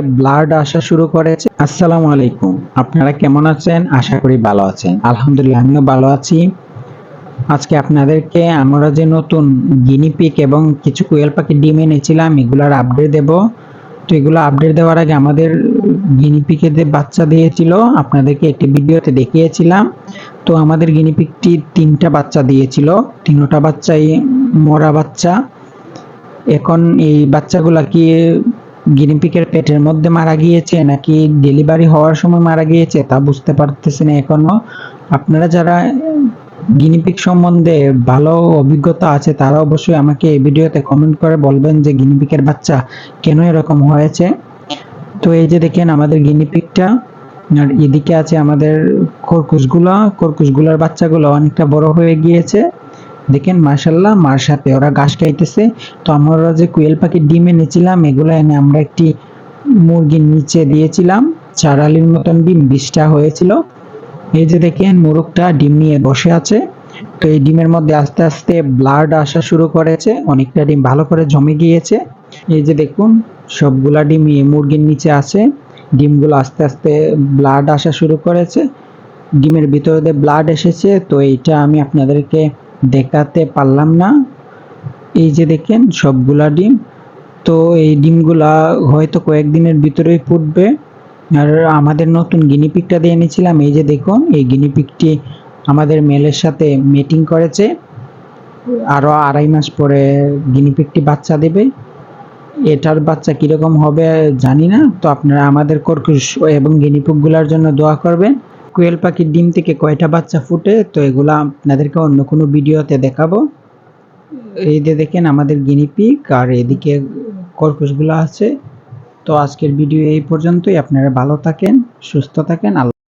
Blood আসা শুরু করেছে। আসসালামু আলাইকুম। আপনারা কেমন আছেন? আশা করি ভালো আছেন। আলহামদুলিল্লাহ, আমিও ভালো আছি। আজকে আপনাদেরকে আমরা যে নতুন গিনিপিক এবং কিছু কোয়েল পাখির ডিম এনেছিলাম, এগুলার আপডেট দেব। তো এগুলো আপডেট দেওয়ার আগে আমাদের গিনিপিকে যে বাচ্চা দিয়েছিল, আপনাদেরকে একটি ভিডিওতে দেখিয়েছিলাম। তো আমাদের গিনিপিকটি তিনটা বাচ্চা দিয়েছিল। তিনটা বাচ্চাই মরা বাচ্চা। এখন এই বাচ্চাগুলা কি গিনিপিকের পেটের মধ্যে মারা গিয়েছে নাকি ডেলিভারি হওয়ার সময় মারা গিয়েছে তা বুঝতে পারতেছি না এখনও। আপনারা যারা গিনিপিক সম্বন্ধে ভালো অভিজ্ঞতা আছে, তারা অবশ্যই আমাকে এই ভিডিওতে কমেন্ট করে বলবেন যে গিনিপিকের বাচ্চা কেন এরকম হয়েছে। তো এই যে দেখেন আমাদের গিনিপিকটা আর এদিকে আছে আমাদের খরকুশগুলা খরকুশগুলার বাচ্চাগুলো অনেকটা বড় হয়ে গিয়েছে। দেখেন মার্শাল্লাহ মার সাথে ওরা ঘাস খাইতেছে। তো আমরা যে কোয়েল পাখির ডিম এনেছিলাম, এগুলো এনে আমরা একটি মুরগির নিচে দিয়েছিলাম। চারালির মতন ডিম, বিশটা হয়েছিল। এই যে দেখেন, মোরগটা ডিম নিয়ে বসে আছে। তো এই ডিমের মধ্যে আস্তে আস্তে ব্লাড আসা শুরু করেছে। অনেকটা ডিম ভালো করে জমে গিয়েছে। এই যে দেখুন, সবগুলা ডিম মুরগির নিচে আছে। ডিমগুলো আস্তে আস্তে ব্লাড আসা শুরু করেছে। ডিমের ভিতরে ব্লাড এসেছে। তো এইটা আমি আপনাদেরকে দেখাতে পারলাম না। এই যে দেখেন, সবগুলা ডিম। তো এই ডিমগুলা হয়তো কয়েকদিনের ভিতরেই ফুটবে। আর আমাদের নতুন গিনিপিকটা দিয়ে এনেছিলাম। এই যে দেখুন, এই গিনিপিকটি আমাদের মেলের সাথে মিটিং করেছে। আরও আড়াই মাস পরে গিনিপিকটি বাচ্চা দেবে। এটার বাচ্চা কীরকম হবে জানি না। তো আপনারা আমাদের কর্কুশ এবং গিনিপিকগুলোর জন্য দোয়া করবেন। কোয়েল পাখির ডিম থেকে কয়টা বাচ্চা ফুটে? তো এগুলো আপনাদেরকে অন্য কোনো ভিডিওতে দেখাবো। এই যে দেখেন আমাদের গিনিপিক আর এদিকে কর্কশগুলো আছে। তো আজকের ভিডিও এই পর্যন্তই। আপনারা ভালো থাকেন সুস্থ থাকেন। আল্লাহ